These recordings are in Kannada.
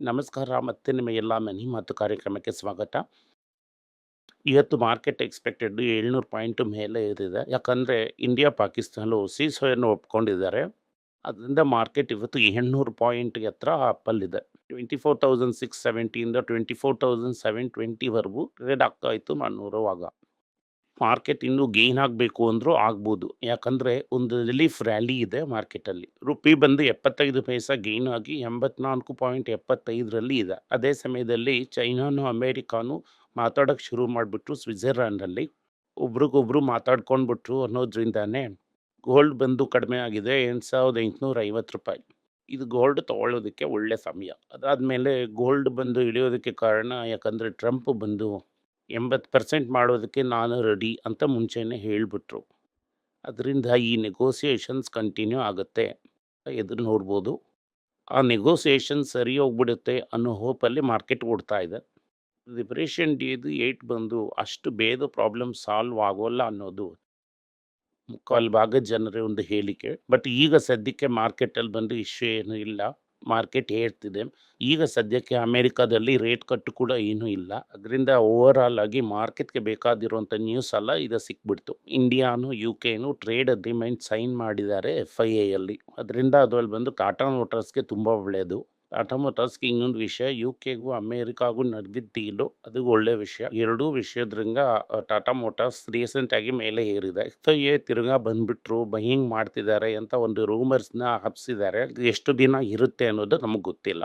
ನಮಸ್ಕಾರ ಮತ್ತೆ ನಿಮ್ಮ ಎಲ್ಲ ಮನಿ ಮಾತು ಕಾರ್ಯಕ್ರಮಕ್ಕೆ ಸ್ವಾಗತ. ಇವತ್ತು ಮಾರ್ಕೆಟ್ ಎಕ್ಸ್ಪೆಕ್ಟೆಡ್ ಏಳ್ನೂರು ಪಾಯಿಂಟ್ ಮೇಲೆ ಇರಿದೆ ಯಾಕಂದರೆ ಇಂಡಿಯಾ ಪಾಕಿಸ್ತಾನ ಸೀಸೋಯನ್ನು ಒಪ್ಕೊಂಡಿದ್ದಾರೆ. ಅದರಿಂದ ಮಾರ್ಕೆಟ್ ಇವತ್ತು ಏಳ್ನೂರು ಪಾಯಿಂಟ್ ಹತ್ರ ಅಪ್ಪಲ್ಲಿದೆ. ಟ್ವೆಂಟಿ ಫೋರ್ ತೌಸಂಡ್ ಸಿಕ್ಸ್ ಸೆವೆಂಟಿಯಿಂದ ಟ್ವೆಂಟಿ ಫೋರ್ ತೌಸಂಡ್ ಸೆವೆನ್ ಟ್ವೆಂಟಿವರೆಗೂ ಟ್ರೇಡ್ ಆಗ್ತಾ ಇತ್ತು. ನಾನ್ನೂರವಾಗ ಮಾರ್ಕೆಟ್ ಇನ್ನೂ ಗೇನ್ ಆಗಬೇಕು ಅಂದರೂ ಆಗ್ಬೋದು. ಯಾಕಂದರೆ ಒಂದು ರಿಲೀಫ್ ರ್ಯಾಲಿ ಇದೆ ಮಾರ್ಕೆಟಲ್ಲಿ. ರುಪಿ ಬಂದು ಎಪ್ಪತ್ತೈದು ಪೈಸಾ ಗೇನ್ ಆಗಿ ಎಂಬತ್ನಾಲ್ಕು ಪಾಯಿಂಟ್ ಎಪ್ಪತ್ತೈದರಲ್ಲಿ ಇದೆ. ಅದೇ ಸಮಯದಲ್ಲಿ ಚೈನಾನು ಅಮೇರಿಕಾನು ಮಾತಾಡೋಕ್ಕೆ ಶುರು ಮಾಡಿಬಿಟ್ರು ಸ್ವಿಟ್ಜರ್ಲ್ಯಾಂಡಲ್ಲಿ. ಒಬ್ರಿಗೊಬ್ರು ಮಾತಾಡ್ಕೊಂಡ್ಬಿಟ್ರು ಅನ್ನೋದ್ರಿಂದಾನೇ ಗೋಲ್ಡ್ ಬಂದು ಕಡಿಮೆ ಆಗಿದೆ ಎಂಟು ಸಾವಿರದ ಎಂಟುನೂರ ಐವತ್ತು ರೂಪಾಯಿ. ಇದು ಗೋಲ್ಡ್ ತೊಗೊಳ್ಳೋದಕ್ಕೆ ಒಳ್ಳೆ ಸಮಯ. ಅದಾದಮೇಲೆ ಗೋಲ್ಡ್ ಬಂದು ಇಳಿಯೋದಕ್ಕೆ ಕಾರಣ ಯಾಕಂದರೆ ಟ್ರಂಪ್ ಬಂದು ಎಂಬತ್ತು ಪರ್ಸೆಂಟ್ ಮಾಡೋದಕ್ಕೆ ನಾನು ರೆಡಿ ಅಂತ ಮುಂಚೆನೇ ಹೇಳಿಬಿಟ್ರು. ಅದರಿಂದ ಈ ನೆಗೋಸಿಯೇಷನ್ಸ್ ಕಂಟಿನ್ಯೂ ಆಗುತ್ತೆ ಎದುರು ನೋಡ್ಬೋದು. ಆ ನೆಗೋಸಿಯೇಷನ್ ಸರಿ ಹೋಗ್ಬಿಡುತ್ತೆ ಅನ್ನೋ ಹೋಪಲ್ಲಿ ಮಾರ್ಕೆಟ್ ಓಡ್ತಾ ಇದೆ. ಲಿಬರೇಷನ್ ಡೇದು ಏಟ್ ಬಂದು ಅಷ್ಟು ಬೇಗ ಪ್ರಾಬ್ಲಮ್ ಸಾಲ್ವ್ ಆಗೋಲ್ಲ ಅನ್ನೋದು ಮುಕ್ಕಾಲು ಭಾಗ ಜನರೇ ಒಂದು ಹೇಳಿಕೆ. ಬಟ್ ಈಗ ಸದ್ಯಕ್ಕೆ ಮಾರ್ಕೆಟಲ್ಲಿ ಬಂದು ಇಶ್ಯೂ ಏನೂ ಇಲ್ಲ. ಮಾರ್ಕೆಟ್ ಹೇಳ್ತಿದೆ ಈಗ ಸದ್ಯಕ್ಕೆ ಅಮೇರಿಕಾದಲ್ಲಿ ರೇಟ್ ಕಟ್ಟು ಕೂಡ ಏನೂ ಇಲ್ಲ. ಅದರಿಂದ ಓವರ್ ಆಲ್ ಆಗಿ ಮಾರ್ಕೆಟ್ಗೆ ಬೇಕಾಗಿರುವಂಥ ನ್ಯೂಸ್ ಎಲ್ಲ ಇದು ಸಿಕ್ಬಿಡ್ತು. ಇಂಡಿಯಾನು ಯು ಕೆನು ಟ್ರೇಡ್ ಅಗ್ರಿಮೆಂಟ್ ಸೈನ್ ಮಾಡಿದ್ದಾರೆ ಎಫ್ ಐ ಎಲ್ಲಿ ಅದರಿಂದ ಅದರಲ್ಲಿ ಬಂದು ಟಾಟಾ ವೋಟರ್ಸ್ಗೆ ತುಂಬ ಒಳ್ಳೆಯದು ಟಾಟಾ ಮೋಟಾರ್ಸ್ಗೆ ಇನ್ನೊಂದು ವಿಷಯ, ಯು ಕೆಗೂ ಅಮೇರಿಕಾಗೂ ನಡೆದಿದ್ದ ಡೀಲು, ಅದು ಒಳ್ಳೆ ವಿಷಯ. ಎರಡೂ ವಿಷಯದ್ರಿಂದ ಟಾಟಾ ಮೋಟಾರ್ಸ್ ರೀಸೆಂಟಾಗಿ ಮೇಲೆ ಏರಿದೆ. ಸೊ ಏ ತಿರುಗಾ ಬಂದ್ಬಿಟ್ರು ಬಹಿಂಗ್ ಮಾಡ್ತಿದ್ದಾರೆ ಅಂತ ಒಂದು ರೂಮರ್ಸ್ನ ಹಬ್ಸಿದ್ದಾರೆ. ಎಷ್ಟು ದಿನ ಇರುತ್ತೆ ಅನ್ನೋದು ನಮಗೆ ಗೊತ್ತಿಲ್ಲ.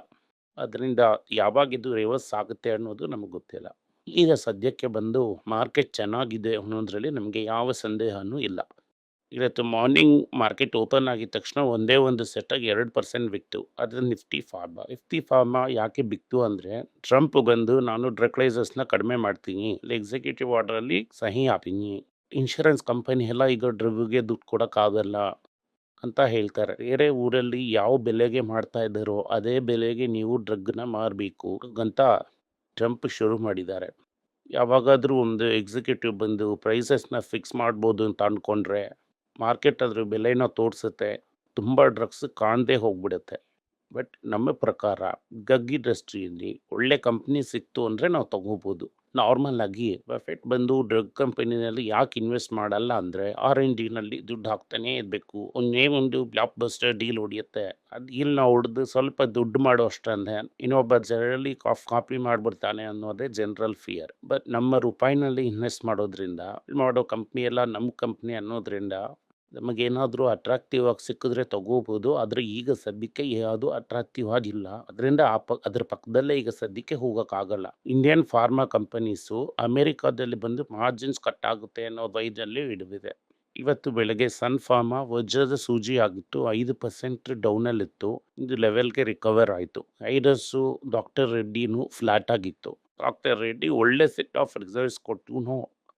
ಅದರಿಂದ ಯಾವಾಗ ಇದು ರಿವರ್ಸ್ ಆಗುತ್ತೆ ಅನ್ನೋದು ನಮಗೆ ಗೊತ್ತಿಲ್ಲ. ಈಗ ಸದ್ಯಕ್ಕೆ ಬಂದು ಮಾರ್ಕೆಟ್ ಚೆನ್ನಾಗಿದೆ ಅನ್ನೋದ್ರಲ್ಲಿ ನಮಗೆ ಯಾವ ಸಂದೇಹನೂ ಇಲ್ಲ. ಇವತ್ತು ಮಾರ್ನಿಂಗ್ ಮಾರ್ಕೆಟ್ ಓಪನ್ ಆಗಿದ ತಕ್ಷಣ ಒಂದೇ ಒಂದು ಸೆಟ್ಟಾಗಿ ಎರಡು ಪರ್ಸೆಂಟ್ ಬಿಕ್ತು ಅದರ ನಿಫ್ಟಿ ಫಾರ್ಮಾ ನಿಫ್ಟಿ ಫಾರ್ಮಾ ಯಾಕೆ ಬಿಕ್ತು ಅಂದರೆ ಟ್ರಂಪ್ ಬಂದು ನಾನು ಡ್ರಕ್ಲೈಸರ್ಸ್ನ ಕಡಿಮೆ ಮಾಡ್ತೀನಿ ಎಕ್ಸಿಕ್ಯೂಟಿವ್ ಆರ್ಡರಲ್ಲಿ ಸಹಿ ಹಾಕ್ತೀನಿ, ಇನ್ಶೂರೆನ್ಸ್ ಕಂಪನಿ ಎಲ್ಲ ಈಗ ಡ್ರಗ್ಗೆ ದುಡ್ಡು ಕೊಡೋಕ್ಕಾಗಲ್ಲ ಅಂತ ಹೇಳ್ತಾರೆ. ಬೇರೆ ಊರಲ್ಲಿ ಯಾವ ಬೆಲೆಗೆ ಮಾಡ್ತಾ ಇದ್ದಾರೋ ಅದೇ ಬೆಲೆಗೆ ನೀವು ಡ್ರಗ್ನ ಮಾರಬೇಕು ಅಂತ ಟ್ರಂಪ್ ಶುರು ಮಾಡಿದ್ದಾರೆ. ಯಾವಾಗಾದರೂ ಒಂದು ಎಕ್ಸಿಕ್ಯೂಟಿವ್ ಬಂದು ಪ್ರೈಸಸ್ನ ಫಿಕ್ಸ್ ಮಾಡ್ಬೋದು ಅಂತ ಅಂದ್ಕೊಂಡ್ರೆ ಮಾರ್ಕೆಟ್ ಅದ್ರ ಬೆಲೆನ ತೋರಿಸುತ್ತೆ, ತುಂಬ ಡ್ರಗ್ಸ್ ಕಾಣದೇ ಹೋಗ್ಬಿಡುತ್ತೆ. ಬಟ್ ನಮ್ಮ ಪ್ರಕಾರ ಗಗ್ ಇಂಡಸ್ಟ್ರಿಯಲ್ಲಿ ಒಳ್ಳೆ ಕಂಪ್ನಿ ಸಿಕ್ತು ಅಂದರೆ ನಾವು ತಗೋಬೋದು. ನಾರ್ಮಲ್ ಆಗಿ ಬಫೆಟ್ ಬಂದು ಡ್ರಗ್ ಕಂಪನಿನಲ್ಲಿ ಯಾಕೆ ಇನ್ವೆಸ್ಟ್ ಮಾಡಲ್ಲ ಅಂದರೆ ಆರ್ ಎನ್ ಡಿನಲ್ಲಿ ದುಡ್ಡು ಹಾಕ್ತಾನೇ ಇರಬೇಕು. ಒಂದೇ ಒಂದು ಬ್ಲಾಕ್ ಬಸ್ಟರ್ ಡೀಲ್ ಹೊಡಿಯುತ್ತೆ. ಅದು ಡೀಲ್ನ ಹೊಡೆದು ಸ್ವಲ್ಪ ದುಡ್ಡು ಮಾಡೋ ಅಷ್ಟಂದ್ರೆ ಇನ್ನೊಬ್ಬ ಜನರಲ್ಲಿ ಕಾಫ್ ಕಾಪಿ ಮಾಡಿಬಿಡ್ತಾನೆ ಅನ್ನೋದೇ ಜನರಲ್ ಫಿಯರ್ ಬಟ್ ನಮ್ಮ ರೂಪಾಯಿನಲ್ಲಿ ಇನ್ವೆಸ್ಟ್ ಮಾಡೋದ್ರಿಂದ, ಮಾಡೋ ಕಂಪ್ನಿ ಎಲ್ಲ ನಮ್ಮ ಕಂಪ್ನಿ ಅನ್ನೋದ್ರಿಂದ ನಮಗೇನಾದರೂ ಅಟ್ರಾಕ್ಟಿವ್ ಆಗಿ ಸಿಕ್ಕಿದ್ರೆ ತಗೋಬೋದು. ಆದರೆ ಈಗ ಸದ್ಯಕ್ಕೆ ಯಾವುದು ಅಟ್ರಾಕ್ಟಿವ್ ಆಗಿಲ್ಲ ಅದರಿಂದ ಆ ಪ, ಅದ್ರ ಪಕ್ಕದಲ್ಲೇ ಈಗ ಸದ್ಯಕ್ಕೆ ಹೋಗೋಕ್ಕಾಗಲ್ಲ. ಇಂಡಿಯನ್ ಫಾರ್ಮಾ ಕಂಪನೀಸು ಅಮೇರಿಕಾದಲ್ಲಿ ಬಂದು ಮಾರ್ಜಿನ್ಸ್ ಕಟ್ ಆಗುತ್ತೆ ಅನ್ನೋ ವೈದಲ್ಲಿ ಹಿಡಿದಿದೆ. ಇವತ್ತು ಬೆಳಗ್ಗೆ ಸನ್ ಫಾರ್ಮಾ ವಜ್ರದ ಸೂಜಿ ಆಗಿತ್ತು. ಐದು ಪರ್ಸೆಂಟ್ ಡೌನಲ್ಲಿತ್ತು ಇದು ಲೆವೆಲ್ಗೆ ರಿಕವರ್ ಆಯಿತು. ಐಡಸ್ಸು ಡಾಕ್ಟರ್ ರೆಡ್ಡಿನೂ ಫ್ಲಾಟ್ ಆಗಿತ್ತು. ಡಾಕ್ಟರ್ ರೆಡ್ಡಿ ಒಳ್ಳೆ ಸೆಟ್ ಆಫ್ ರಿಸಲ್ಟ್ಸ್ ಕೊಟ್ಟು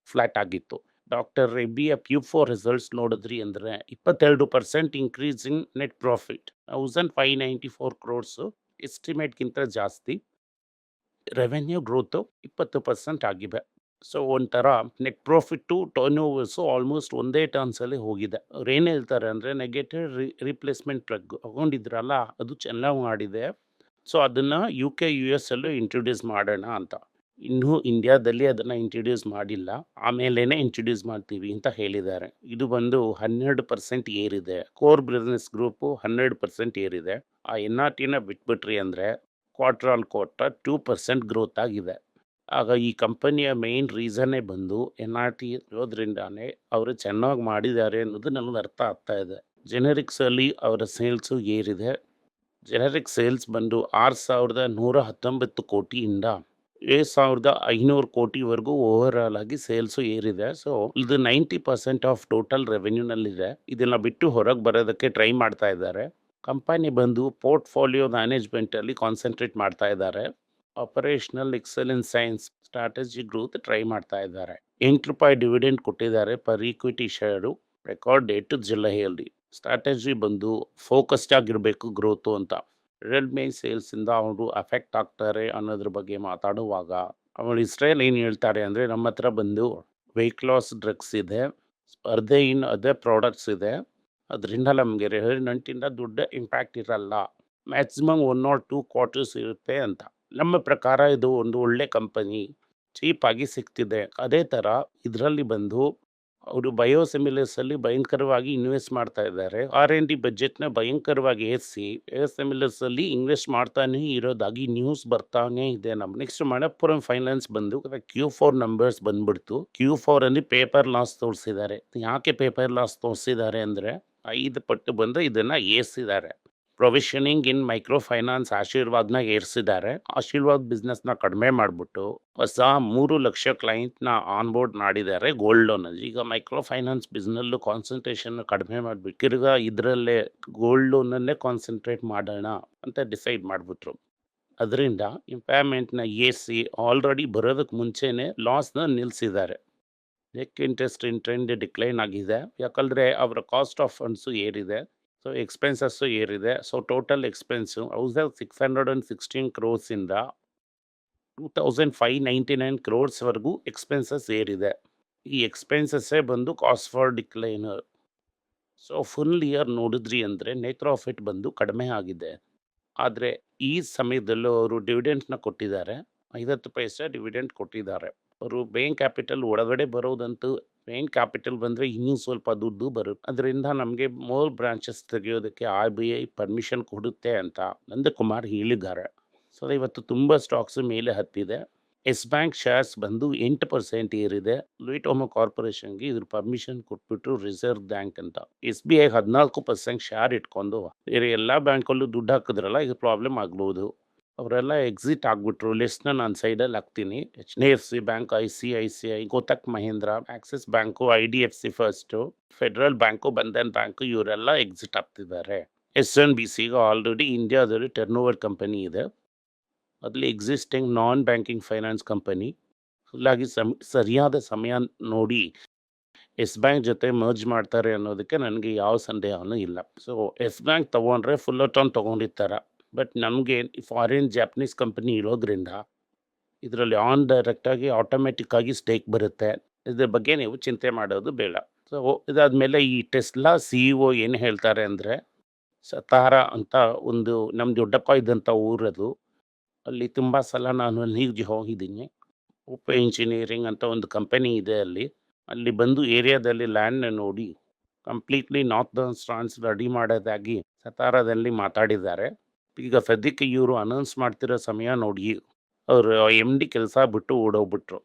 ಫ್ಲಾಟ್ ಆಗಿತ್ತು. ಡಾಕ್ಟರ್ ರೆಬಿಯ ಪ್ಯೂ ಫೋರ್ ರಿಸಲ್ಟ್ಸ್ ನೋಡಿದ್ರಿ ಅಂದರೆ ಇಪ್ಪತ್ತೆರಡು percent increase in net profit thousand five ninety four crores ಎಸ್ಟಿಮೇಟ್ಗಿಂತ ಜಾಸ್ತಿ. ರೆವೆನ್ಯೂ ಗ್ರೋತು ಇಪ್ಪತ್ತು ಪರ್ಸೆಂಟ್ ಆಗಿದೆ ಸೊ ಒಂಥರ net profit turnovers almost ಒಂದೇ ಟರ್ನ್ಸಲ್ಲಿ ಹೋಗಿದೆ. ಅವ್ರು ಏನು ಹೇಳ್ತಾರೆ ಅಂದರೆ ನೆಗೆಟಿವ್ ರಿ ರಿಪ್ಲೇಸ್ಮೆಂಟ್ ಪ್ಲಗ್ ತಗೊಂಡಿದ್ರಲ್ಲ, ಅದು ಚೆನ್ನಾಗಿ ಮಾಡಿದೆ. ಸೊ ಅದನ್ನು ಯು ಕೆ ಯು ಎಸ್ ಅಲ್ಲೂ ಇಂಟ್ರೊಡ್ಯೂಸ್ ಮಾಡೋಣ ಅಂತ. ಇನ್ನೂ ಇಂಡಿಯಾದಲ್ಲಿ ಅದನ್ನು ಇಂಟ್ರಡ್ಯೂಸ್ ಮಾಡಿಲ್ಲ. ಆಮೇಲೇ ಇಂಟ್ರಡ್ಯೂಸ್ ಮಾಡ್ತೀವಿ ಅಂತ ಹೇಳಿದ್ದಾರೆ. ಇದು ಬಂದು ಹನ್ನೆರಡು ಪರ್ಸೆಂಟ್ ಏರಿದೆ. ಕೋರ್ ಬಿಸ್ನೆಸ್ ಗ್ರೂಪು ಹನ್ನೆರಡು ಪರ್ಸೆಂಟ್ ಏರಿದೆ. ಆ ಎನ್ ಆರ್ ಟಿನ ಬಿಟ್ಬಿಟ್ರಿ ಅಂದರೆ quarter on quarter two percent growth ಆಗಿದೆ. ಆಗ ಈ ಕಂಪನಿಯ ಮೇಯ್ನ್ ರೀಸನ್ನೇ ಬಂದು ಎನ್ ಆರ್ ಟಿ ಇರೋದ್ರಿಂದಾನೇ ಅವರು ಚೆನ್ನಾಗಿ ಮಾಡಿದ್ದಾರೆ ಅನ್ನೋದು ನನಗೆ ಅರ್ಥ ಆಗ್ತಾ ಇದೆ. ಜೆನೆರಿಕ್ಸಲ್ಲಿ ಅವರ ಸೇಲ್ಸು ಏರಿದೆ. ಜೆನೆರಿಕ್ ಸೇಲ್ಸ್ ಬಂದು ಆರು ಸಾವಿರದ ನೂರ ಹತ್ತೊಂಬತ್ತು ಕೋಟಿಯಿಂದ ಏಳು ಸಾವಿರದ ಐನೂರು ಕೋಟಿವರೆಗೂ ಓವರ್ ಆಲ್ ಆಗಿ ಸೇಲ್ಸು ಏರಿದೆ. ಸೊ ಇದು ನೈಂಟಿ ಪರ್ಸೆಂಟ್ ಆಫ್ ಟೋಟಲ್ ರೆವೆನ್ಯೂನಲ್ಲಿದೆ ಇದನ್ನು ಬಿಟ್ಟು ಹೊರಗೆ ಬರೋದಕ್ಕೆ ಟ್ರೈ ಮಾಡ್ತಾ ಇದ್ದಾರೆ. ಕಂಪನಿ ಬಂದು ಪೋರ್ಟ್ಫೋಲಿಯೋ ಮ್ಯಾನೇಜ್ಮೆಂಟಲ್ಲಿ ಕಾನ್ಸಂಟ್ರೇಟ್ ಮಾಡ್ತಾ ಇದ್ದಾರೆ. Operational excellence science strategy growth try ಮಾಡ್ತಾ ಇದ್ದಾರೆ. ಎಂಟು ರೂಪಾಯಿ ಡಿವಿಡೆಂಡ್ ಕೊಟ್ಟಿದ್ದಾರೆ per equity share record date ಜುಲೈಯಲ್ಲಿ. Strategy ಬಂದು ಫೋಕಸ್ಡ್ ಆಗಿರಬೇಕು ಗ್ರೋತು ಅಂತ. ರೆಡ್ಮಿ ಸೇಲ್ಸಿಂದ ಅವರು ಅಫೆಕ್ಟ್ ಆಗ್ತಾರೆ ಅನ್ನೋದ್ರ ಬಗ್ಗೆ ಮಾತಾಡುವಾಗ, ಅವಳು ಇಸ್ರೇಲ್ ಏನು ಹೇಳ್ತಾರೆ ಅಂದರೆ, ನಮ್ಮ ಹತ್ರ ಬಂದು ವೆಯ್ಟ್ ಲಾಸ್ ಡ್ರಗ್ಸ್ ಇದೆ, ಸ್ಪರ್ಧೆ ಇನ್ ಅದೇ ಪ್ರಾಡಕ್ಟ್ಸ್ ಇದೆ, ಅದರಿಂದ ನಮಗೆ ರೆಹರಿ ನಂಟಿಂದ ದೊಡ್ಡ ಇಂಪ್ಯಾಕ್ಟ್ ಇರಲ್ಲ maximum one or two quarters ಇರುತ್ತೆ ಅಂತ. ನಮ್ಮ ಪ್ರಕಾರ ಇದು ಒಂದು ಒಳ್ಳೆ ಕಂಪನಿ ಚೀಪಾಗಿ ಸಿಗ್ತಿದೆ. ಅದೇ ಥರ ಇದರಲ್ಲಿ ಬಂದು ಅವರು ಬಯೋಸಿಮಿಲರ್ಸಲ್ಲಿ ಭಯಂಕರವಾಗಿ ಇನ್ವೆಸ್ಟ್ ಮಾಡ್ತಾ ಇದ್ದಾರೆ. ಆರ್ ಎನ್ ಡಿ ಬಜೆಟ್ನ ಭಯಂಕರವಾಗಿ ಏರಿಸಿ ಬಯೋಸಿಮಿಲರ್ಸಲ್ಲಿ ಇನ್ವೆಸ್ಟ್ ಮಾಡ್ತಾನೆ ಇರೋದಾಗಿ ನ್ಯೂಸ್ ಬರ್ತಾನೆ ಇದೆ ನಮ್ಮ. ನೆಕ್ಸ್ಟ್ ಮಣಪ್ಪುರಂ ಫೈನಾನ್ಸ್ ಬಂದು ಕ್ಯೂ ಫೋರ್ ನಂಬರ್ಸ್ ಬಂದ್ಬಿಡ್ತು. ಕ್ಯೂ ಫೋರ್ ಅಲ್ಲಿ ಪೇಪರ್ ಲಾಸ್ ತೋರಿಸಿದ್ದಾರೆ. ಯಾಕೆ ಪೇಪರ್ ಲಾಸ್ ತೋರಿಸಿದ್ದಾರೆ ಅಂದರೆ, ಐದು ಪಟ್ಟು ಬಂದು ಇದನ್ನು ಏರಿಸಿದ್ದಾರೆ. ಪ್ರೊವಿಷನಿಂಗ್ ಇನ್ ಮೈಕ್ರೋ ಫೈನಾನ್ಸ್ ಆಶೀರ್ವಾದ್ನ ಏರಿಸಿದ್ದಾರೆ. ಆಶೀರ್ವಾದ್ ಬಿಸ್ನೆಸ್ನ ಕಡಿಮೆ ಮಾಡಿಬಿಟ್ಟು ಹೊಸ ಮೂರು ಲಕ್ಷ ಕ್ಲೈಂಟ್ನ ಆನ್ಬೋರ್ಡ್ ಮಾಡಿದ್ದಾರೆ ಗೋಲ್ಡ್ ಲೋನಲ್ಲಿ ಈಗ ಮೈಕ್ರೋ ಫೈನಾನ್ಸ್ ಬಿಸ್ನಲ್ಲೂ ಕಾನ್ಸಂಟ್ರೇಷನ್ ಕಡಿಮೆ ಮಾಡಿಬಿಟ್ಟು ತಿರ್ಗಾ ಇದರಲ್ಲೇ ಗೋಲ್ಡ್ ಲೋನನ್ನೇ ಕಾನ್ಸಂಟ್ರೇಟ್ ಮಾಡೋಣ ಅಂತ ಡಿಸೈಡ್ ಮಾಡಿಬಿಟ್ರು. ಅದರಿಂದ ಇಂಪಾಯ್ಮೆಂಟನ್ನ ಎ ಸಿ ಆಲ್ರೆಡಿ ಬರೋದಕ್ಕೆ ಮುಂಚೆನೇ ಲಾಸ್ನ ನಿಲ್ಲಿಸಿದ್ದಾರೆ net interest in trend decline ಆಗಿದೆ. ಯಾಕಂದರೆ ಅವರ ಕಾಸ್ಟ್ ಆಫ್ ಫಂಡ್ಸು ಏರಿದೆ. ಸೊ ಎಕ್ಸ್ಪೆನ್ಸಸ್ಸು ಏರಿದೆ ಸೊ ಟೋಟಲ್ ಎಕ್ಸ್ಪೆನ್ಸು ಹೌಸಲ್ಲಿ six hundred and sixteen ಕ್ರೋರ್ಸಿಂದ two thousand five ninety nine ಕ್ರೋರ್ಸ್ವರೆಗೂ expenses ಏರಿದೆ ಈ ಎಕ್ಸ್ಪೆನ್ಸಸ್ಸೇ ಬಂದು cost for decliner so full year ನೋಡಿದ್ರಿ ಅಂದರೆ ನೆಟ್ ಪ್ರಾಫಿಟ್ ಬಂದು ಕಡಿಮೆ ಆಗಿದೆ ಆದರೆ ಈ ಸಮಯದಲ್ಲೂ ಅವರು ಡಿವಿಡೆಂಟ್ನ ಕೊಟ್ಟಿದ್ದಾರೆ ಐವತ್ತು ಪೈಸೆ ಡಿವಿಡೆಂಟ್ ಕೊಟ್ಟಿದ್ದಾರೆ ಅವರು ಬೇಂಕ್ ಕ್ಯಾಪಿಟಲ್ ಒಳಗಡೆ ಬರೋದಂತೂ ಮೇನ್ ಕ್ಯಾಪಿಟಲ್ ಬಂದರೆ ಇನ್ನೂ ಸ್ವಲ್ಪ ದುಡ್ಡು ಬರುತ್ತೆ. ಅದರಿಂದ ನಮಗೆ ಮೋರ್ ಬ್ರಾಂಚಸ್ ತೆಗೆಯೋದಕ್ಕೆ ಆರ್ ಬಿ ಐ ಪರ್ಮಿಷನ್ ಕೊಡುತ್ತೆ ಅಂತ ನಂದಕುಮಾರ್ ಹೇಳಿದ್ದಾರೆ. ಸೊ ಇವತ್ತು ತುಂಬ ಸ್ಟಾಕ್ಸ್ ಮೇಲೆ ಹತ್ತಿದೆ. ಎಸ್ ಬ್ಯಾಂಕ್ ಶೇರ್ಸ್ ಬಂದು ಎಂಟು ಪರ್ಸೆಂಟ್ ಏರಿದೆ. ಲೂಯಿಟೋಮೋ ಕಾರ್ಪೊರೇಷನ್ಗೆ ಇದ್ರ ಪರ್ಮಿಷನ್ ಕೊಟ್ಬಿಟ್ರು ರಿಸರ್ವ್ ಬ್ಯಾಂಕ್ ಅಂತ. ಎಸ್ ಬಿ ಐ ಹದಿನಾಲ್ಕು ಪರ್ಸೆಂಟ್ ಶೇರ್ ಇಟ್ಕೊಂಡು ಬೇರೆ ಎಲ್ಲ ಬ್ಯಾಂಕಲ್ಲೂ ದುಡ್ಡು ಹಾಕಿದ್ರಲ್ಲ, ಇದು ಪ್ರಾಬ್ಲಮ್ ಆಗ್ಬೋದು. ಅವರೆಲ್ಲ ಎಕ್ಸಿಟ್ ಆಗಿಬಿಟ್ರು. ಲಿಸ್ಟ್ನ ನಾನು ಸೈಡಲ್ಲಿ ಹಾಕ್ತೀನಿ. H D F C Bank, I C I C I Kotak Mahindra, Axis Bank, I D F C First, Federal Bank, Bandhan Bank ಇವರೆಲ್ಲ ಎಕ್ಸಿಟ್ ಆಗ್ತಿದ್ದಾರೆ. ಎಸ್ ಎನ್ ಬಿ ಸಿಗೆ ಆಲ್ರೆಡಿ ಇಂಡಿಯಾದಲ್ಲಿ ಟರ್ನ್ ಓವರ್ ಕಂಪನಿ ಇದೆ. ಅದರಲ್ಲಿ existing non banking finance company. ಫುಲ್ಲಾಗಿ some, ಸರಿಯಾದ ಸಮಯ ನೋಡಿ ಎಸ್ ಬ್ಯಾಂಕ್ ಜೊತೆ ಮರ್ಜ್ ಮಾಡ್ತಾರೆ ಅನ್ನೋದಕ್ಕೆ ನನಗೆ ಯಾವ ಸಂದೇಹನೂ ಇಲ್ಲ. ಸೊ ಎಸ್ ಬ್ಯಾಂಕ್ ತೊಗೊಂಡ್ರೆ ಫುಲ್ ಟೌನ್ ತೊಗೊಂಡಿರ್ತಾರೆ. ಬಟ್ ನಮಗೆ ಫಾರಿನ್ ಜಾಪನೀಸ್ ಕಂಪನಿ ಇರೋದ್ರಿಂದ ಇದರಲ್ಲಿ ಆನ್ ಡೈರೆಕ್ಟಾಗಿ ಆಟೋಮೆಟಿಕ್ಕಾಗಿ ಸ್ಟೇಕ್ ಬರುತ್ತೆ. ಇದ್ರ ಬಗ್ಗೆ ನೀವು ಚಿಂತೆ ಮಾಡೋದು ಬೇಡ. ಸೊ ಇದಾದಮೇಲೆ ಈ ಟೆಸ್ಲಾ ಸಿ ಇ ಒ ಏನು ಹೇಳ್ತಾರೆ ಅಂದರೆ, ಸತಾರ ಅಂತ ಒಂದು ನಮ್ಮ ದೊಡ್ಡಪ್ಪ ಇದ್ದಂಥ ಊರದು ಅಲ್ಲಿ ತುಂಬ ಸಲ ನಾನು ಅಲ್ಲಿಗೆ ಹೋಗಿದ್ದೀನಿ. ಉಪ ಇಂಜಿನಿಯರಿಂಗ್ ಅಂತ ಒಂದು ಕಂಪನಿ ಇದೆ ಅಲ್ಲಿ. ಅಲ್ಲಿ ಬಂದು ಏರಿಯಾದಲ್ಲಿ ಲ್ಯಾಂಡ್ನ ನೋಡಿ ಕಂಪ್ಲೀಟ್ಲಿ ನಾರ್ತ್ ಸ್ಟ್ರಾನ್ಸ್ ರೆಡಿ ಮಾಡೋದಾಗಿ ಸತಾರದಲ್ಲಿ ಮಾತಾಡಿದ್ದಾರೆ. ಈಗ ಸದ್ಯಕ್ಕೆ ಇವರು ಅನೌನ್ಸ್ ಮಾಡ್ತಿರೋ ಸಮಯ ನೋಡಿ, ಅವರು ಎಂ ಡಿ ಕೆಲಸ ಬಿಟ್ಟು ಓಡೋಗ್ಬಿಟ್ರು.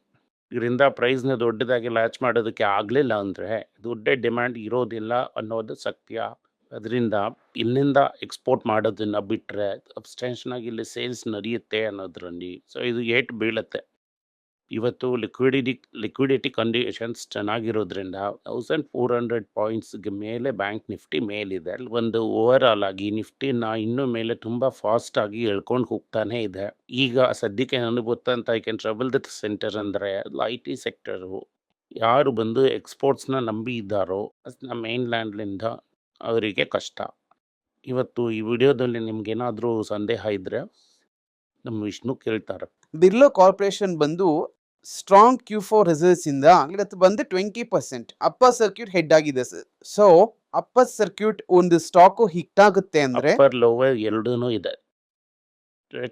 ಇದರಿಂದ ಪ್ರೈಸ್ನ ದೊಡ್ಡದಾಗಿ ಲಾಂಚ್ ಮಾಡೋದಕ್ಕೆ ಆಗಲಿಲ್ಲ ಅಂದರೆ ದುಡ್ಡೇ ಡಿಮ್ಯಾಂಡ್ ಇರೋದಿಲ್ಲ ಅನ್ನೋದು ಸತ್ಯ. ಅದರಿಂದ ಇಲ್ಲಿಂದ ಎಕ್ಸ್ಪೋರ್ಟ್ ಮಾಡೋದನ್ನು ಬಿಟ್ಟರೆ ಸಬ್ಸ್ಟೆನ್ಷನಾಗಿ ಇಲ್ಲಿ ಸೇಲ್ಸ್ ನಡೆಯುತ್ತೆ ಅನ್ನೋದ್ರಲ್ಲಿ. ಸೊ ಇದು ಏಟ್ ಬೀಳುತ್ತೆ. ಇವತ್ತು ಲಿಕ್ವಿಡಿಟಿ ಲಿಕ್ವಿಡಿಟಿ ಕಂಡೀಷನ್ಸ್ ಚೆನ್ನಾಗಿರೋದ್ರಿಂದ ತೌಸಂಡ್ ಫೋರ್ ಹಂಡ್ರೆಡ್ ಪಾಯಿಂಟ್ಸ್ಗೆ ಮೇಲೆ ಬ್ಯಾಂಕ್ ನಿಫ್ಟಿ ಮೇಲಿದೆ. ಅಲ್ಲಿ ಒಂದು ಓವರ್ ಆಲ್ ಆಗಿ ನಿಫ್ಟಿನ ಇನ್ನೂ ಮೇಲೆ ತುಂಬ ಫಾಸ್ಟಾಗಿ ಎಳ್ಕೊಂಡು ಹೋಗ್ತಾನೆ ಇದೆ. ಈಗ ಸದ್ಯಕ್ಕೆ ನನಗೆ ಗೊತ್ತಂತ I can trouble the centre ಅಂದರೆ ಐ ಟಿ ಸೆಕ್ಟರು ಯಾರು ಬಂದು ಎಕ್ಸ್ಪೋರ್ಟ್ಸ್ನ ನಂಬಿ ಇದ್ದಾರೋ ನಮ್ಮ ಮೇನ್ಲ್ಯಾಂಡ್ಲಿಂದ ಅವರಿಗೆ ಕಷ್ಟ. ಇವತ್ತು ಈ ವಿಡಿಯೋದಲ್ಲಿ ನಿಮ್ಗೇನಾದರೂ ಸಂದೇಹ ಇದ್ದರೆ ನಮ್ಮ ವಿಷ್ಣು ಕೇಳ್ತಾರೆ. ಬಿರ್ಲೋ ಕಾರ್ಪೊರೇಷನ್ ಬಂದು ಸ್ಟ್ರಾಂಗ್ ಕ್ಯೂ ಫೋರ್ ಇಂದ ಇವತ್ತು ಬಂದು twenty percent upper circuit hit ಆಗಿದೆ ಸರ್. ಸೊ ಅಪ್ಪರ್ ಸರ್ಕ್ಯೂಟ್ ಒಂದು ಸ್ಟಾಕು ಹಿಟ್ ಆಗುತ್ತೆ ಅಂದ್ರೆ ಅಪ್ಪರ್ ಲೋವರ್ ಎರಡೂ ಇದೆ.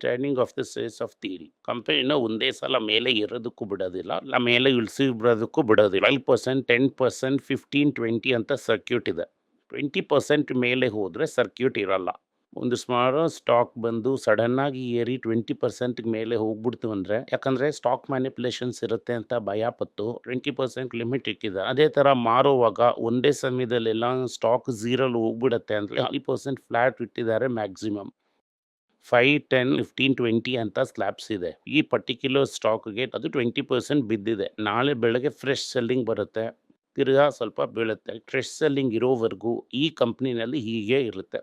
Training of the says of theory ಕಂಪನಿನ ಒಂದೇ ಸಲ ಮೇಲೆ ಇರೋದಕ್ಕೂ ಬಿಡೋದಿಲ್ಲ. ಇಲ್ಲ, ಮೇಲೆ ಇಳಿಸಿ ಬಿಡೋದಕ್ಕೂ ಬಿಡೋದಿಲ್ಲ. Five percent ten percent fifteen twenty ಅಂತ ಸರ್ಕ್ಯೂಟ್ ಇದೆ. ಟ್ವೆಂಟಿ ಪರ್ಸೆಂಟ್ ಮೇಲೆ ಹೋದರೆ ಸರ್ಕ್ಯೂಟ್ ಇರಲ್ಲ. ಒಂದು ಸುಮಾರು ಸ್ಟಾಕ್ ಬಂದು ಸಡನ್ನಾಗಿ ಏರಿ ಟ್ವೆಂಟಿ ಪರ್ಸೆಂಟ್ ಮೇಲೆ ಹೋಗ್ಬಿಡ್ತು ಅಂದರೆ, ಯಾಕಂದರೆ ಸ್ಟಾಕ್ ಮ್ಯಾನಿಪುಲೇಷನ್ಸ್ ಇರುತ್ತೆ ಅಂತ ಭಯ ಪತ್ತು ಟ್ವೆಂಟಿ ಪರ್ಸೆಂಟ್ ಲಿಮಿಟ್ ಇಕ್ಕಿದ ಅದೇ ಥರ ಮಾರುವಾಗ ಒಂದೇ ಸಮಯದಲ್ಲೆಲ್ಲ ಸ್ಟಾಕ್ ಝೀರಲ್ಲಿ ಹೋಗ್ಬಿಡುತ್ತೆ ಅಂದರೆ ಫೈವ್ ಪರ್ಸೆಂಟ್ ಫ್ಲ್ಯಾಟ್ ಇಟ್ಟಿದ್ದಾರೆ maximum. Five ten fifteen twenty ಅಂತ ಸ್ಲ್ಯಾಬ್ಸ್ ಇದೆ. ಈ ಪರ್ಟಿಕ್ಯುಲರ್ ಸ್ಟಾಕ್ಗೆ ಅದು ಟ್ವೆಂಟಿ ಪರ್ಸೆಂಟ್ ಬಿದ್ದಿದೆ. ನಾಳೆ ಬೆಳಗ್ಗೆ ಫ್ರೆಶ್ ಸೆಲ್ಲಿಂಗ್ ಬರುತ್ತೆ, ತಿರ್ಗಾ ಸ್ವಲ್ಪ ಬೀಳುತ್ತೆ. ಫ್ರೆಶ್ ಸೆಲ್ಲಿಂಗ್ ಇರೋವರೆಗೂ ಈ ಕಂಪ್ನಿನಲ್ಲಿ ಹೀಗೆ ಇರುತ್ತೆ.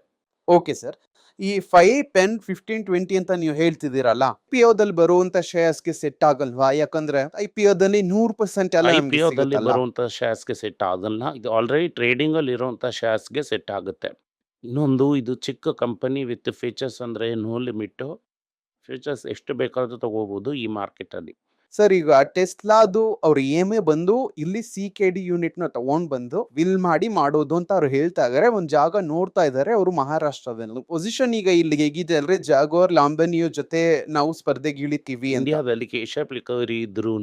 ಓಕೆ ಸರ್ ಈ ಫೈವ್ ಪೆನ್ ಫಿಫ್ಟೀನ್ ಟ್ವೆಂಟಿ ಅಂತ ನೀವು ಹೇಳ್ತಿದ್ದೀರಲ್ಲ ಪಿ ದಲ್ಲಿ ಬರುವಂತ ಶೇರ್ಸ್ಗೆ ಸೆಟ್ ಆಗಲ್ವಾ? ಯಾಕಂದ್ರೆ ಐ ಪಿ ದಲ್ಲಿ ನೂರ್ ಪರ್ಸೆಂಟ್ ಎಲ್ಲ ಐ ಪಿ ಓದಲ್ಲಿ ಬರುವಂತ ಶೇರ್ಸ್ಗೆ ಸೆಟ್ ಆಗಲ್ಲ. ಇದು ಆಲ್ರೆಡಿ ಟ್ರೇಡಿಂಗ್ ಅಲ್ಲಿ ಇರುವಂತ ಶೇರ್ಸ್ ಶೇರ್ಸ್ಗೆ ಸೆಟ್ ಆಗುತ್ತೆ. ಇನ್ನೊಂದು ಇದು ಚಿಕ್ಕ ಕಂಪನಿ ವಿತ್ ಫೀಚರ್ಸ್ ಅಂದ್ರೆ ನೋ ಲಿಮಿಟ್ ಫೀಚರ್ಸ್ ಎಷ್ಟು ಬೇಕಾದ್ರೂ ತಗೋಬಹುದು ಈ ಮಾರ್ಕೆಟಲ್ಲಿ ಸರ್, ಈಗ ಟೆಸ್ಲಾದು ಅವ್ರ ಏಮೇ ಬಂದು ಇಲ್ಲಿ ಸಿ ಕೆ ಡಿ ಯೂನಿಟ್ನ ತಗೊಂಡ್ ಬಂದು ವಿಲ್ ಮಾಡಿ ಮಾಡೋದು ಅಂತ ಅವ್ರು ಹೇಳ್ತಾ ಇದಾರೆ. ಒಂದ್ ಜಾಗ ನೋಡ್ತಾ ಇದಾರೆ. ಅವರು ಮಹಾರಾಷ್ಟ್ರದಲ್ಲಿ. ಪೊಸಿಷನ್ ಈಗ ಇಲ್ಲಿ ಹೇಗಿದೆ ಅಂದ್ರೆ ಜಾಗೋರ್ ಲಾಂಬನಿಯೋ ಜೊತೆ ನಾವು ಸ್ಪರ್ಧೆಗೆ ಇಳಿತೀವಿ ಅಂತ ಕೇಶಪ್ ರಿಕವರಿ ಇದ್ರೂ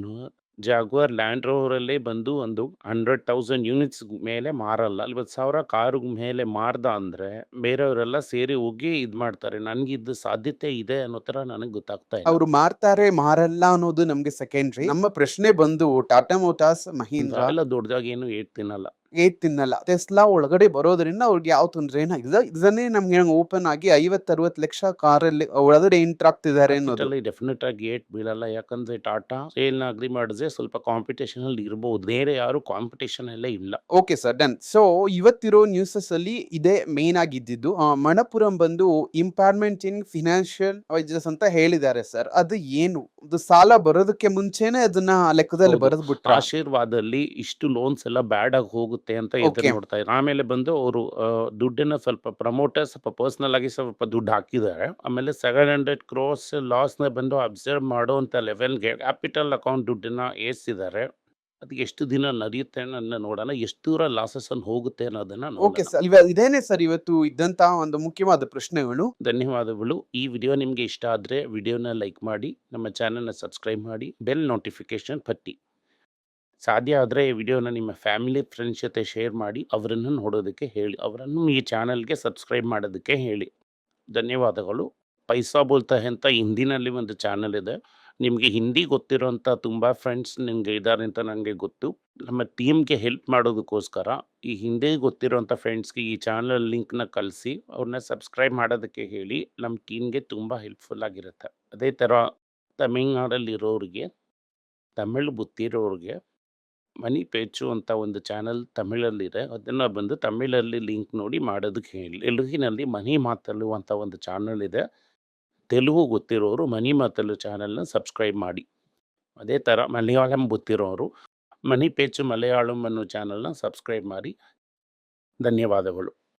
ಜಾಗ್ವಾರ್ ಲ್ಯಾಂಡ್ ರೋವರಲ್ಲೇ ಬಂದು ಒಂದು ಹಂಡ್ರೆಡ್ ತೌಸಂಡ್ ಯೂನಿಟ್ಸ್ ಮೇಲೆ ಮಾರಲ್ಲ. ಐವತ್ತು ಸಾವಿರ ಕಾರು ಮೇಲೆ ಮಾರ್ದ ಅಂದರೆ ಬೇರೆಯವರೆಲ್ಲ ಸೇರಿ ಹೋಗಿ ಇದು ಮಾಡ್ತಾರೆ. ನನಗಿದ್ದು ಸಾಧ್ಯತೆ ಇದೆ ಅನ್ನೋ ಥರ ನನಗೆ ಗೊತ್ತಾಗ್ತಾ ಇದೆ ಅವರು ಮಾರ್ತಾರೆ ಮಾರಲ್ಲ ಅನ್ನೋದು ನಮಗೆ ಸೆಕೆಂಡ್ರಿ ನಮ್ಮ ಪ್ರಶ್ನೆ ಬಂದು ಟಾಟಾ ಮೋಟಾರ್ಸ್ ಮಹೀಂದ್ರ ಎಲ್ಲ ದೊಡ್ಡದಾಗಿ ಏನು ಏಟ್ ತಿನ್ನಲ್ಲ ಏಟ್ ತಿನ್ನಲ್ಲ. ಟೆಸ್ಲಾ ಒಳಗಡೆ ಬರೋದ್ರಿಂದ ಅವ್ರಿಗೆ ಯಾವ ತೊಂದರೆ ಏನಾಗಿದೆ ಇದನ್ನೇ ನಮ್ಗೆ ಓಪನ್ ಆಗಿ ಐವತ್ ಅರವತ್ ಲಕ್ಷ ಕಾರಲ್ಲಿ ಒಳಗಡೆ ಎಂಟರ್ ಆಗ್ತಿದ್ದಾರೆ ಅನ್ನೋದು. ಡೆಫಿನೆಟ್ ಆಗಿ ಏಟ್ ಬೀಳಲ್ಲ. ಯಾಕಂದ್ರೆ ಟಾಟಾ ಸೇಲ್ನ ಅಗ್ರಿ ಮಾಡಿದ್ರೆ ಸ್ವಲ್ಪ ಕಾಂಪಿಟೇಷನ್ ಅಲ್ಲಿ ಇರಬಹುದು ಬೇರೆ ಯಾರು ಕಾಂಪಿಟೇಷನ್ ಎಲ್ಲ ಇಲ್ಲ. ಓಕೆ ಸರ್ ಡನ್ ಸೊ ಇವತ್ತಿರೋ ನ್ಯೂಸಸ್ ಅಲ್ಲಿ ಇದೇ ಮೇನ್ ಆಗಿದ್ದಿದ್ದು ಮಣಪುರಂ ಬಂದು ಇಂಪಾರ್ಮೆಂಟ್ ಇನ್ ಫಿನಾನ್ಷಿಯಲ್ ವೈಜಸ್ ಅಂತ ಹೇಳಿದ್ದಾರೆ ಸರ್ ಅದು ಏನು? ಅದು ಸಾಲ ಬರೋದಕ್ಕೆ ಮುಂಚೆನೆ ಅದನ್ನ ಲೆಕ್ಕದಲ್ಲಿ ಹೌದು. ಬರೆದು ಬಿಟ್ರ ಆಶೀರ್ವಾದಲ್ಲಿ ಇಷ್ಟು ಲೋನ್ಸ್ ಎಲ್ಲ ಬ್ಯಾಡ್ ಆಗಿ ಹೋಗುತ್ತೆ ಅಂತ ಎದುರು. ನೋಡ್ತಾ ಇದ್ರು. ಆಮೇಲೆ ಬಂದು ಅವರು ದುಡ್ಡನ್ನ ಸ್ವಲ್ಪ ಪ್ರಮೋಟರ್ ಸ್ವಲ್ಪ ಪರ್ಸನಲ್ ಆಗಿ ಸ್ವಲ್ಪ ದುಡ್ಡು ಹಾಕಿದ್ದಾರೆ. ಆಮೇಲೆ ಸೆವೆನ್ ಹಂಡ್ರೆಡ್ ಕ್ರೋಸ್ ಲಾಸ್ನ ಬಂದು ಅಬ್ಸರ್ವ್ ಮಾಡುವಂಥ ಲೆವೆಲ್ಗೆ ಕ್ಯಾಪಿಟಲ್ ಅಕೌಂಟ್ ದುಡ್ಡನ್ನ ಏರಿಸಿದ್ದಾರೆ. ಅದಕ್ಕೆ ಎಷ್ಟು ದಿನ ನಡೆಯುತ್ತೆ ಅನ್ನೋದನ್ನ ನೋಡೋಣ. ಎಷ್ಟು ದೂರ ಲಾಸಸ್ ಅನ್ನು ಹೋಗುತ್ತೆ ಅನ್ನೋದನ್ನ ಓಕೆ ಸರ್. ಇವ ಇದೇನೆ ಸರ್ ಇವತ್ತು ಇದ್ದಂತ ಒಂದು ಮುಖ್ಯವಾದ ಪ್ರಶ್ನೆಗಳು. ಧನ್ಯವಾದಗಳು. ಈ ವಿಡಿಯೋ ನಿಮಗೆ ಇಷ್ಟ ಆದರೆ ವಿಡಿಯೋನ ಲೈಕ್ ಮಾಡಿ ನಮ್ಮ ಚಾನಲ್ನ ಸಬ್ಸ್ಕ್ರೈಬ್ ಮಾಡಿ ಬೆಲ್ ನೋಟಿಫಿಕೇಶನ್ ಪಟ್ಟಿ. ಸಾಧ್ಯ ಆದರೆ ಈ ವಿಡಿಯೋನ ನಿಮ್ಮ ಫ್ಯಾಮಿಲಿ, ಫ್ರೆಂಡ್ಸ್ ಜೊತೆ ಶೇರ್ ಮಾಡಿ ಅವರನ್ನು ನೋಡೋದಕ್ಕೆ ಹೇಳಿ, ಅವರನ್ನು ಈ ಚಾನಲ್ಗೆ ಸಬ್ಸ್ಕ್ರೈಬ್ ಮಾಡೋದಕ್ಕೆ ಹೇಳಿ. ಧನ್ಯವಾದಗಳು. ಪೈಸಾ ಬೋಲ್ತಾ ಅಂತ ಹಿಂದಿನಲ್ಲಿ ಒಂದು ಚಾನಲ್ ಇದೆ. ನಿಮಗೆ ಹಿಂದಿ ಗೊತ್ತಿರೋಂಥ ತುಂಬ ಫ್ರೆಂಡ್ಸ್ ನಿಮಗೆ ಇದ್ದಾರೆ ಅಂತ ನನಗೆ ಗೊತ್ತು. ನಮ್ಮ ಟೀಮ್ಗೆ ಹೆಲ್ಪ್ ಮಾಡೋದಕ್ಕೋಸ್ಕರ ಈ ಹಿಂದೆ ಗೊತ್ತಿರೋಂಥ ಫ್ರೆಂಡ್ಸ್ಗೆ ಈ ಚಾನಲ್ ಲಿಂಕ್ನ ಕಳಿಸಿ, ಅವ್ರನ್ನ ಸಬ್ಸ್ಕ್ರೈಬ್ ಮಾಡೋದಕ್ಕೆ ಹೇಳಿ ನಮ್ಮ ಟೀಮ್ಗೆ ತುಂಬ ಹೆಲ್ಪ್ಫುಲ್ ಆಗಿರುತ್ತೆ. ಅದೇ ಥರ ತಮಿಳ್ನಾಡಲ್ಲಿರೋರಿಗೆ, ತಮಿಳ್ ಗೊತ್ತಿರೋರಿಗೆ ಮನಿ ಪೇಚು ಅಂತ ಒಂದು ಚಾನಲ್ ತಮಿಳಲ್ಲಿದೆ. ಅದನ್ನು ಬಂದು ತಮಿಳಲ್ಲಿ ಲಿಂಕ್ ನೋಡಿ ಮಾಡೋದಕ್ಕೆ ಹೇಳಿ. ತೆಲುಗಿನಲ್ಲಿ ಮನಿ ಮಾತಲು ಅಂತ ಒಂದು ಚಾನಲ್ ಇದೆ. ತೆಲುಗು ಗೊತ್ತಿರೋರು ಮನಿ ಮಾತಲು ಚಾನಲ್ನ ಸಬ್ಸ್ಕ್ರೈಬ್ ಮಾಡಿ. ಅದೇ ಥರ ಮಲಯಾಳಂ ಗೊತ್ತಿರೋರು ಮನಿ ಪೇಚು ಮಲಯಾಳಂ ಅನ್ನೋ ಚಾನಲ್ನ ಸಬ್ಸ್ಕ್ರೈಬ್ ಮಾಡಿ. ಧನ್ಯವಾದಗಳು.